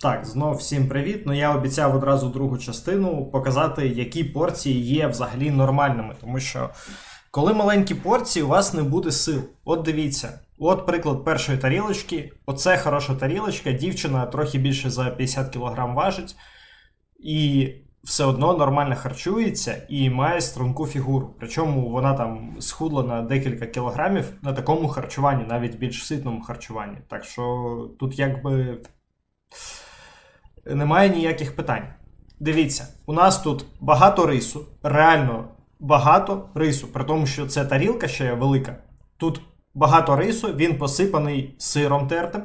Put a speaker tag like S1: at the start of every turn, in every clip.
S1: Так, знов всім привіт. Ну я обіцяв одразу другу частину показати, які порції є взагалі нормальними. Тому що коли маленькі порції, у вас не буде сил. От дивіться, от приклад першої тарілочки. Оце хороша тарілочка. Дівчина трохи більше за 50 кг важить, і все одно нормально харчується і має струнку фігуру. Причому вона там схудла на декілька кілограмів на такому харчуванні, навіть більш ситному харчуванні. Так що тут якби немає ніяких питань. Дивіться, у нас тут багато рису, реально багато рису, при тому, що це тарілка ще велика. Тут багато рису, він посипаний сиром тертим.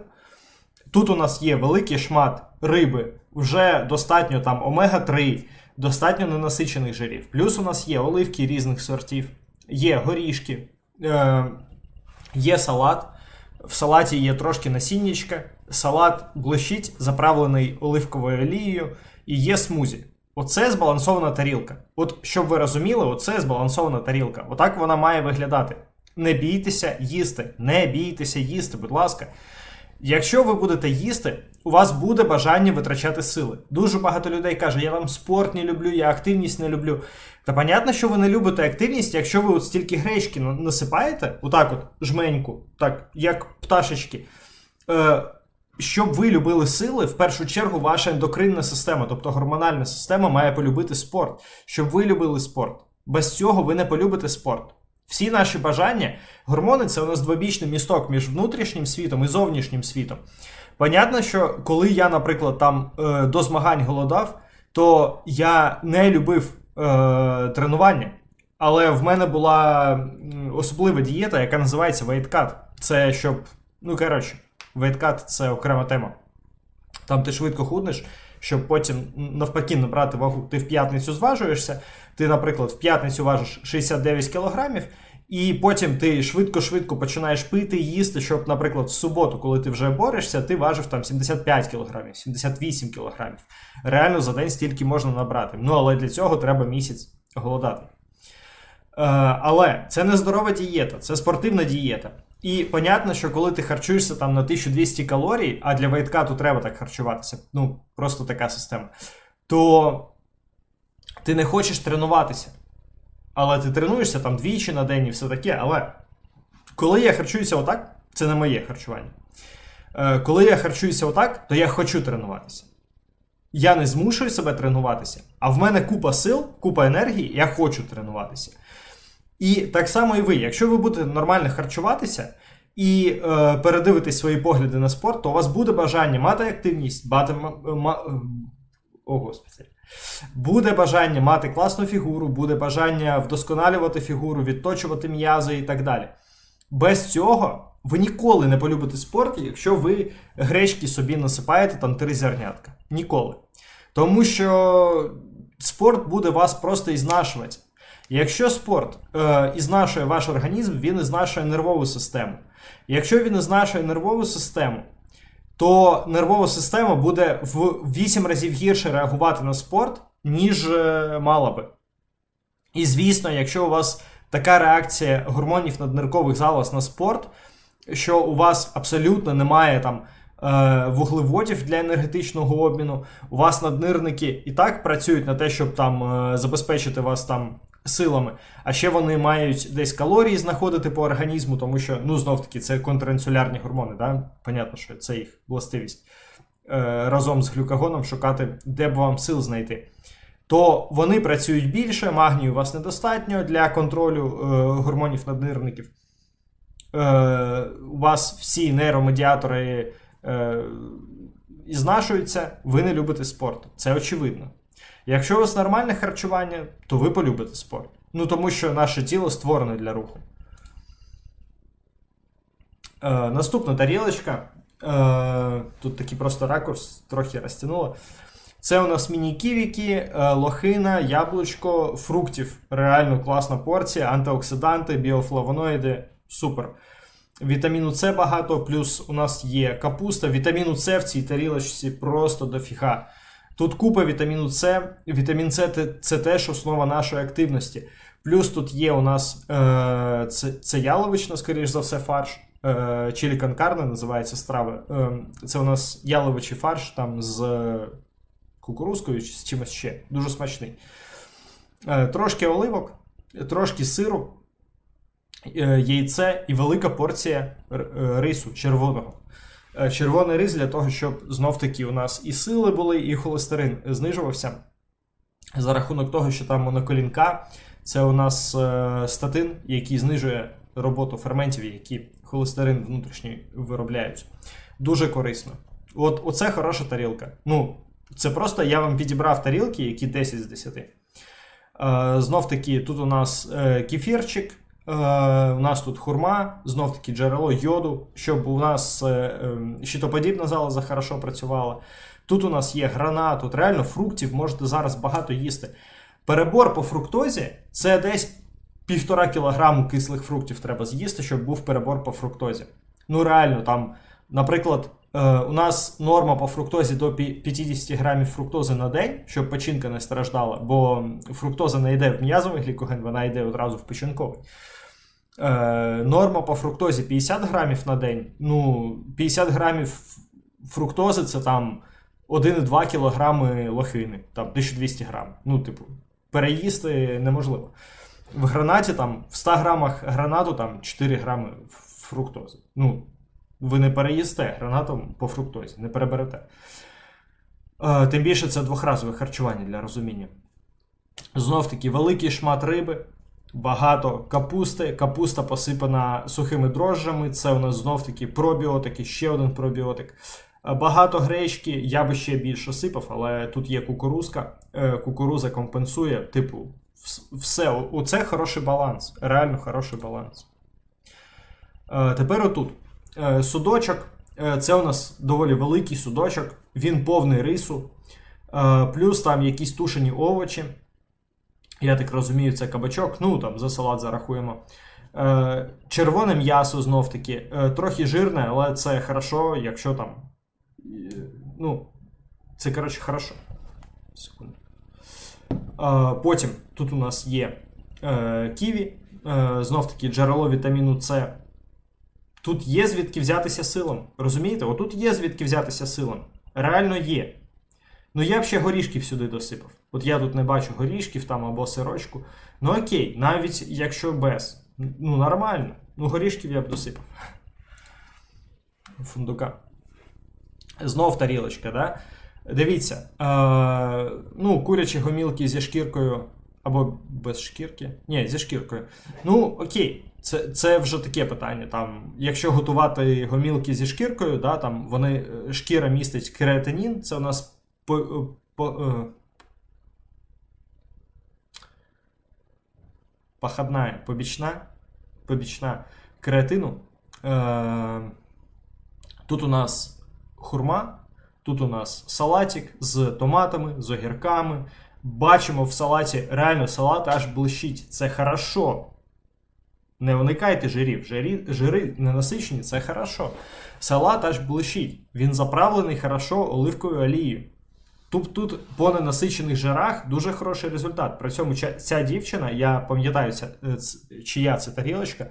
S1: Тут у нас є великий шмат риби, вже достатньо там омега-3, достатньо ненасичених жирів. Плюс у нас є оливки різних сортів, є горішки, е, є салат. В салаті є трошки насіннячка, салат блищить, заправлений оливковою олією, і є смузі. Оце збалансована тарілка. От щоб ви розуміли, оце збалансована тарілка. Отак вона має виглядати. Не бійтеся їсти, не бійтеся їсти, будь ласка. Якщо ви будете їсти, у вас буде бажання витрачати сили. Дуже багато людей каже, я там спорт не люблю, я активність не люблю. Та понятно, що ви не любите активність, якщо ви от стільки гречки насипаєте, отак от жменьку, так, як пташечки. Е, щоб ви любили сили, в першу чергу ваша ендокринна система, тобто гормональна система, має полюбити спорт. Щоб ви любили спорт. Без цього ви не полюбите спорт. Всі наші бажання, гормони це у нас двобічний місток між внутрішнім світом і зовнішнім світом. Понятно, що коли я, наприклад, там е, до змагань голодав, то я не любив е, тренування. Але в мене була особлива дієта, яка називається cut. Це щоб, ну коротше, cut – це окрема тема. Там ти швидко худнеш, щоб потім навпаки набрати вагу. Ти в п'ятницю зважуєшся, ти, наприклад, в п'ятницю важиш 69 кілограмів, і потім ти швидко-швидко починаєш пити їсти, щоб, наприклад, в суботу, коли ти вже борешся, ти важив там 75 кілограмів, 78 кілограмів. Реально за день стільки можна набрати. Ну але для цього треба місяць голодати. Е, але це не здорова дієта, це спортивна дієта. І понятно, що коли ти харчуєшся там на 1200 калорій, а для вейткату треба так харчуватися, ну просто така система, то ти не хочеш тренуватися. Але ти тренуєшся там двічі на день і все таке. Але коли я харчуюся отак, це не моє харчування. Е, коли я харчуюся отак, то я хочу тренуватися. Я не змушую себе тренуватися, а в мене купа сил, купа енергії, я хочу тренуватися. І так само і ви. Якщо ви будете нормально харчуватися і е, передивитись свої погляди на спорт, то у вас буде бажання мати активність, мати. ма- ма- О, господи. Буде бажання мати класну фігуру, буде бажання вдосконалювати фігуру, відточувати м'язи і так далі. Без цього ви ніколи не полюбите спорт, якщо ви гречки собі насипаєте там три зернятка. Ніколи. Тому що спорт буде вас просто ізнашувати. Якщо спорт е, ізнашує ваш організм, він ізнашує нервову систему. Якщо він ізнашує нервову систему, то нервова система буде в 8 разів гірше реагувати на спорт, ніж е, мала би. І звісно, якщо у вас така реакція гормонів надниркових залоз на спорт, що у вас абсолютно немає там е, вуглеводів для енергетичного обміну, у вас наднирники і так працюють на те, щоб там е, забезпечити вас там силами, а ще вони мають десь калорії знаходити по організму, тому що, ну, знов таки, це контринсулярні гормони, да? понятно, що це їх властивість. Е, разом з глюкагоном шукати, де б вам сил знайти. То вони працюють більше, магнію у вас недостатньо для контролю е, гормонів наднирників. Е, у вас всі нейромедіатори е, ізнашуються, ви не любите спорт. Це очевидно. Якщо у вас нормальне харчування, то ви полюбите спорт. Ну тому що наше тіло створене для руху. Е, наступна тарілочка. Е, тут такий просто ракурс, трохи розтягнуло. Це у нас міні-ківіки, е, лохина, яблучко, фруктів. Реально класна порція, антиоксиданти, біофлавоноїди. Супер. Вітаміну С багато, плюс у нас є капуста. Вітаміну С в цій тарілочці просто дофіга. Тут купа вітаміну С. Вітамін С це теж основа нашої активності. Плюс тут є у нас е, це, це яловична, скоріш за все, фарш. Е, чилі називається страва. Е, це у нас яловичий фарш там з кукурузкою чи з чимось ще. Дуже смачний. Е, трошки оливок, трошки сиру, е, яйце і велика порція рису червоного. Е, Червоний рис для того, щоб знов таки у нас і сили були, і холестерин знижувався. За рахунок того, що там моноколінка, це у нас е, статин, який знижує роботу ферментів, які холестерин внутрішній виробляють. Дуже корисно. От оце хороша тарілка. Ну, це просто я вам підібрав тарілки, які 10 з 10. Е, знов таки, тут у нас кефірчик, у нас тут хурма, знов таки джерело йоду, щоб у нас е, е, щитоподібна залоза хорошо працювала. Тут у нас є гранат, тут реально фруктів можете зараз багато їсти. Перебор по фруктозі це десь півтора кілограму кислих фруктів треба з'їсти, щоб був перебор по фруктозі. Ну реально, там, наприклад, е, у нас норма по фруктозі до 50 грамів фруктози на день, щоб печінка не страждала, бо фруктоза не йде в м'язовий глікоген, вона йде одразу в печінковий. Е, норма по фруктозі 50 грамів на день. Ну, 50 грамів фруктози це там 1,2 кілограми лохини, там 1200 грам. Ну, типу, переїсти неможливо. В гранаті там в 100 грамах гранату там 4 грами фруктози. Ну, ви не переїсте гранатом по фруктозі, не переберете. Е, тим більше це двохразове харчування для розуміння. Знов таки, великий шмат риби, багато капусти. Капуста посипана сухими дрожжами. Це у нас знов таки пробіотики, ще один пробіотик. Е, Багато гречки, я би ще більше сипав, але тут є кукурузка. Е, Кукуруза компенсує, типу, все. Оце хороший баланс. Реально хороший баланс. Тепер отут. Е, Судочок. Е, Це у нас доволі великий судочок. Він повний рису. Е, Плюс там якісь тушені овочі. Я так розумію, це кабачок. Ну там за салат зарахуємо. Червоне м'ясо знов таки. Трохи жирне, але це хорошо, якщо там. Ну, це коротше хорошо. Секунду. Потім тут у нас є ківі, знов таки джерело вітаміну С. Тут є звідки взятися силам. Розумієте? Отут є звідки взятися силам. Реально є. Ну я б ще горішків сюди досипав. От я тут не бачу горішків там або сирочку. Ну окей, навіть якщо без. Ну нормально. Ну горішків я б досипав. Фундука. Знов тарілочка, да? Дивіться. Е, ну, курячі гомілки зі шкіркою. Або без шкірки. Ні, зі шкіркою. Ну, окей, це, це вже таке питання. Там, якщо готувати гомілки зі шкіркою, да, там вони, е, шкіра містить креатинін, це у нас по, е, по, е, походна, побічна, побічна креатину. Тут у нас хурма, тут у нас салатик з томатами, з огірками. Бачимо в салаті, реально салат аж блищить. Це хорошо. Не уникайте жирів. Жирі, жири ненасичені, це хорошо. Салат аж блищить. Він заправлений хорошо оливковою олією. Тут, тут по ненасичених жирах дуже хороший результат. При цьому ця, дівчина, я пам'ятаю, е, чия це тарілочка,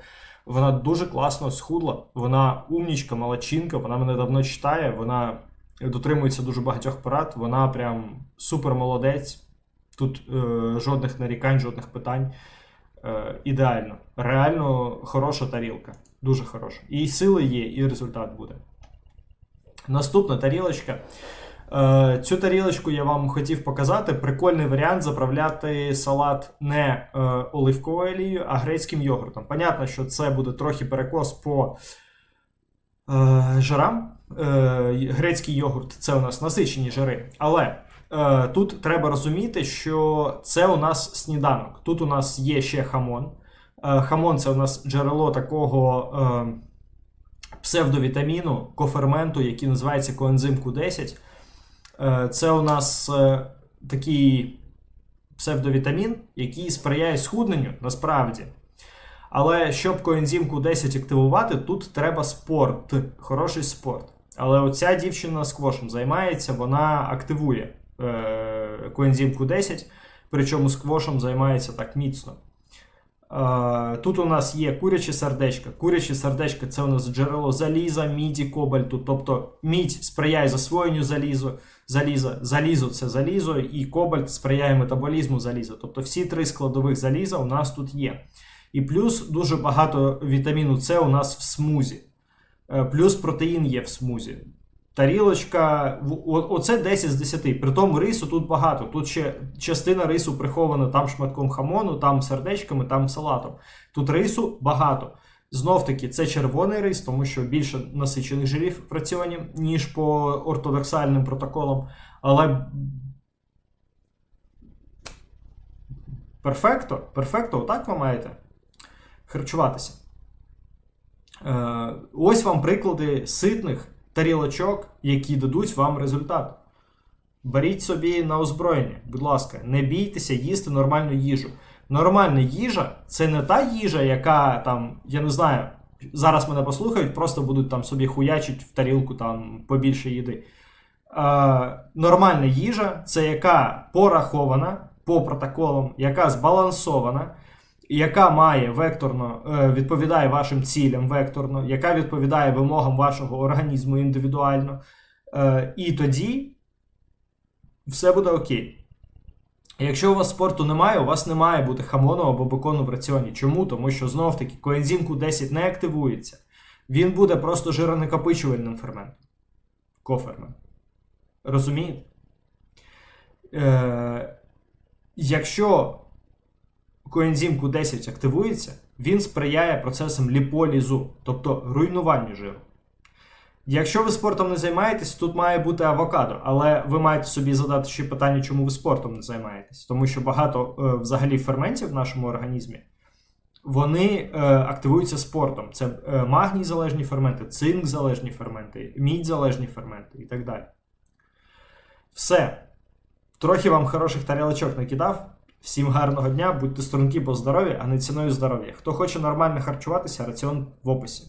S1: вона дуже класно схудла. Вона умнічка, молодчинка, вона мене давно читає, вона дотримується дуже багатьох порад, вона прям супер молодець. Тут е, жодних нарікань, жодних питань. Е, ідеально. Реально хороша тарілка. Дуже хороша. І сили є, і результат буде. Наступна тарілочка. Е, цю тарілочку я вам хотів показати. Прикольний варіант заправляти салат не е, оливковою олією, а грецьким йогуртом. Понятно, що це буде трохи перекос по е, жирам. Е, грецький йогурт це у нас насичені жири. Але тут треба розуміти, що це у нас сніданок. Тут у нас є ще хамон. Е, хамон це у нас джерело такого. Е, Псевдовітаміну, коферменту, який називається коензим Q10. Е, Це у нас е, такий псевдовітамін, який сприяє схудненню насправді. Але щоб коензим Q10 активувати, тут треба спорт, хороший спорт. Але оця дівчина сквошем займається, вона активує е, коензим Q10, причому сквошем займається так міцно. Е, Тут у нас є куряче сердечко. Куряче сердечко це у нас джерело заліза, міді, кобальту. Тобто мідь сприяє засвоєнню залізу, заліза, залізо це залізо, і кобальт сприяє метаболізму заліза. Тобто всі три складових заліза у нас тут є. І плюс дуже багато вітаміну С у нас в смузі. Е, Плюс протеїн є в смузі. Тарілочка, оце 10 з 10. При тому рису тут багато. Тут ще частина рису прихована там шматком хамону, там сердечками, там салатом. Тут рису багато. Знов таки, це червоний рис, тому що більше насичених жирів в раціоні, ніж по ортодоксальним протоколам. Але перфекто, перфекто, отак ви маєте харчуватися. Е, ось вам приклади ситних тарілочок, які дадуть вам результат. Беріть собі на озброєння, будь ласка, не бійтеся їсти нормальну їжу. Нормальна їжа це не та їжа, яка там, я не знаю, зараз мене послухають, просто будуть там собі хуячить в тарілку там побільше їди. Е, нормальна їжа це яка порахована по протоколам, яка збалансована, яка має векторно е, відповідає вашим цілям векторно, яка відповідає вимогам вашого організму індивідуально. Е, і тоді все буде окей. Якщо у вас спорту немає, у вас не має бути хамону або бекону в раціоні. Чому? Тому що знов таки коензим Q10 не активується. Він буде просто жиронакопичувальним ферментом. Кофермент. Розумієте? Е, якщо коензим Q10 активується, він сприяє процесам ліполізу, тобто руйнуванню жиру. Якщо ви спортом не займаєтесь, тут має бути авокадо, але ви маєте собі задати ще питання, чому ви спортом не займаєтесь. Тому що багато е, взагалі ферментів в нашому організмі вони е, активуються спортом. Це е, магній залежні ферменти, цинк залежні ферменти, мідь залежні ферменти і так далі. Все. Трохи вам хороших тарілочок накидав. Всім гарного дня, будьте струнки по здорові, а не ціною здоров'я. Хто хоче нормально харчуватися, раціон в описі.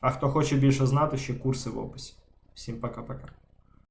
S1: А хто хоче більше знати, ще курси в описі. Всім пока-пока.